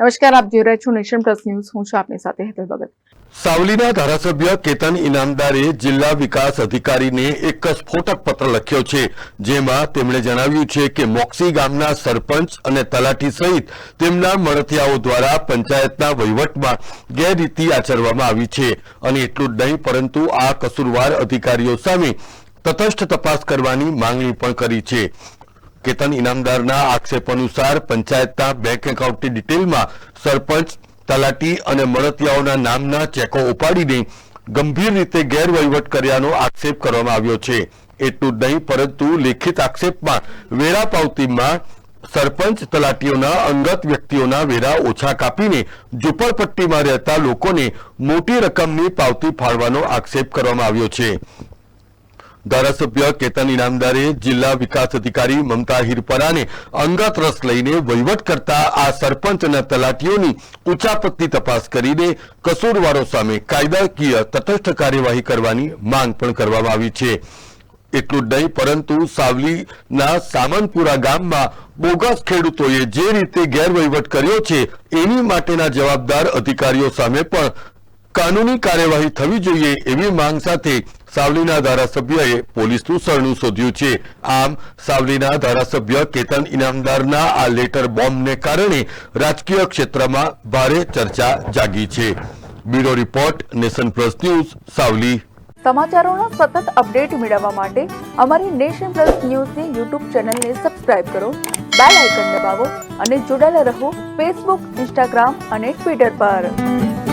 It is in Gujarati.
નમસ્કાર, આપ જોઈ રહ્યા છો નેશન પ્લસ ન્યૂઝ. હું છું આપની સાથે હેતલ ભગત. સાવલીના ધારાસભ્ય કેતન ઇનામદારે જિલ્લા વિકાસ અધિકારીને એક સ્ફોટક પત્ર લખ્યો છે, જેમાં તેમણે જણાવ્યું છે કે મોક્ષી ગામના સરપંચ અને તલાટી સહિત તેમના મળતિયાઓ દ્વારા પંચાયતના વહીવટમાં ગેરરીતિ આચરવામાં આવી છે. અને એટલું જ નહીં, પરંતુ આ કસૂરવાર અધિકારીઓ સામે તટસ્થ તપાસ કરવાની માંગણી પણ કરી છે. કેતન ઇનામદારના આક્ષેપ અનુસાર પંચાયતના બેંક એકાઉન્ટની ડિટેલમાં સરપંચ, તલાટી અને મળતિયાઓના નામના ચેકો ઉપાડીને ગંભીર રીતે ગેરવહીવટ કર્યાનો આક્ષેપ કરવામાં આવ્યો છે. એટલું જ નહીં, પરંતુ લેખિત આક્ષેપમાં વેરા પાવતીમાં સરપંચ, તલાટીઓના અંગત વ્યક્તિઓના વેરા ઓછા કાપીને ઝુંપડપટ્ટીમાં રહેતા લોકોને મોટી રકમની પાવતી ફાળવાનો આક્ષેપ કરવામાં આવ્યો છે. ધારાસભ્ય કેતન ઇનામદારે જિલ્લા વિકાસ અધિકારી મમતા હિરપરાને અંગત રસ લઈને વહીવટ કરતા આ સરપંચ અને તલાટીઓની ઉચાપતની તપાસ કરીને કસૂરવારો સામે કાયદાકીય તટસ્થ કાર્યવાહી કરવાની માંગ પણ કરવામાં આવી છે. એટલું જ નહીં, પરંતુ સાવલીના સામનપુરા ગામમાં બોગસ ખેડૂતોએ જે રીતે ગેરવહીવટ કર્યો છે, એની માટેના જવાબદાર અધિકારીઓ સામે પણ કાનૂની કાર્યવાહી થવી જોઈએ એવી માંગ સાથે સાવલીના ધારાસભ્યએ પોલીસનું સરણું શોધ્યું છે. આમ, સાવલીના ધારાસભ્ય કેતન ઇનામદારના આ લેટર બોમ્બને કારણે રાજકીય ક્ષેત્રમાં ભારે ચર્ચા જાગી છે. Bureau report, nation plus news, Savli. સમાચારોના સતત અપડેટ મેળવવા માટે અમારી નેશન પ્લસ ન્યૂઝની યુટ્યુબ ચેનલને સબસ્ક્રાઇબ કરો, બેલ આઇકન દબાવો અને જોડાયેલા રહો ફેસબુક, ઇન્સ્ટાગ્રામ અને ટ્વિટર પર.